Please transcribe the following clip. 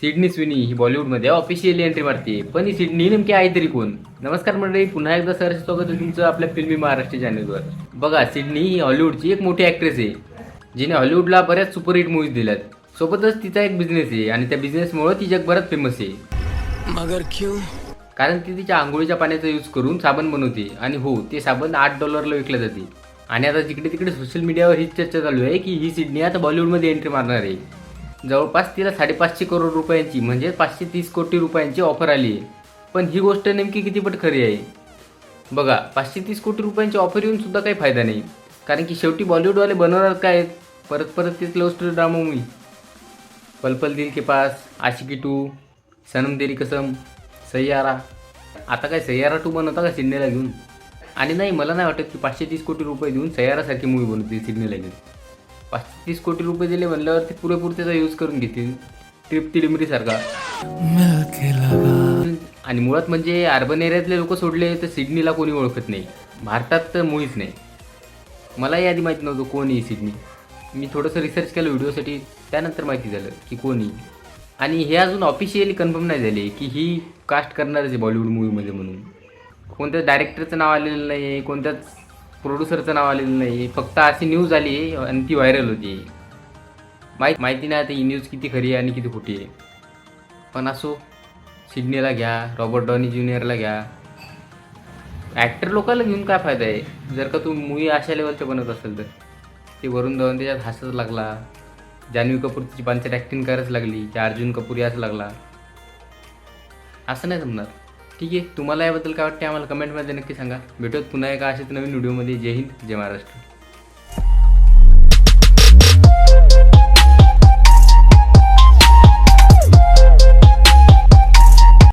Sydney Swinney ही बॉलिवूडमध्ये officially entry मारते पण ही सिडनी नेमकी आहे तरी कोण? नमस्कार मंडळी पुन्हा एकदा सर स्वागत आहे तुमचं आपल्या फिल्मी महाराष्ट्र चॅनलवर बघा सिडनी ही हॉलिवूडची एक मोठी ॲक्ट्रेस आहे जिने हॉलिवूडला बऱ्याच सुपरहिट मूवीज दिल्यात. सोबतच तिचा एक बिझनेस आहे आणि त्या बिझनेसमुळं ती जगभरात फेमस आहे. मगर क्यों? कारण ती तिच्या आंघोळीच्या पाण्याचा यूज करून साबण बनवते आणि हो ते साबण आठ डॉलरला विकलं जाते. आणि आता जिकडे तिकडे सोशल मीडियावर हीच चर्चा चालू आहे की ही सिडनी आता बॉलिवूडमध्ये एंट्री मारणार आहे. जवळपास तिला साडेपाचशे करोड रुपयांची म्हणजे पाचशे तीस कोटी रुपयांची ऑफर आली आहे. पण ही गोष्ट नेमकी कितीपट खरी आहे? बघा पाचशे तीस कोटी रुपयांची ऑफर येऊन सुद्धा काही फायदा नाही. कारण की शेवटी बॉलिवूडवाले बनवणार काय आहेत? परत परत तेच love story drama movie Pal Pal Dil Ke Paas Aashiqui two Sanam Teri Kasam Saiyaara. आता काय सय्यारा टू बनवता का सिडनीला घेऊन? आणि नाही मला नाही वाटत की पाचशे तीस कोटी रुपये देऊन सय्यारासारखी मूवी बनवते सिडनीला घेऊन. पाचशे तीस कोटी रुपये दिले म्हणल्यावर ते पुरेपूर त्याचा यूज करून घेतील. ट्रिप तिलिमरीसारखा आणि मुळात म्हणजे अर्बन एरियातले लोक सोडले तर सिडनीला कोणी ओळखत नाही. भारतात तर मुळीच नाही. मलाही आधी माहिती नव्हतं कोण आहे सिडनी. मी थोडंसं रिसर्च केलं व्हिडिओसाठी. त्यानंतर माहिती झालं की कोण आहे. आणि हे अजून ऑफिशियली कन्फर्म नाही झाले की ही कास्ट करणारच आहे बॉलिवूड मूवीमध्ये म्हणून. कोणत्याच डायरेक्टरचं नाव आलेलं नाही आहे कोणत्याच प्रोड्युसरचं नाव आलेलं नाही. फक्त अशी न्यूज आली आहे आणि ती व्हायरल होती. माहीत माहिती नाही आता ही न्यूज किती खरी आहे आणि किती खोटी आहे. पण असो सिडनीला घ्या रॉबर्ट डॉनी ज्युनियरला घ्या. ॲक्टर लोकांना घेऊन काय फायदा आहे? जर का तू मूवी अशा लेवलचं बनवत असेल तर. ते वरून धवन त्याच्यात हसत लागला. जान्हवी कपूर तिची पांचट ॲक्टिंग करायच लागली. त्या अर्जुन कपूर याच लागला. असं नाही जमणार. ठीक आहे. तुम्हाला याबद्दल काय वाटते आम्हाला कमेंटमध्ये नक्की सांगा. भेटत पुन्हा एका अशाच नवीन व्हिडिओमध्ये. जय हिंद जय महाराष्ट्र.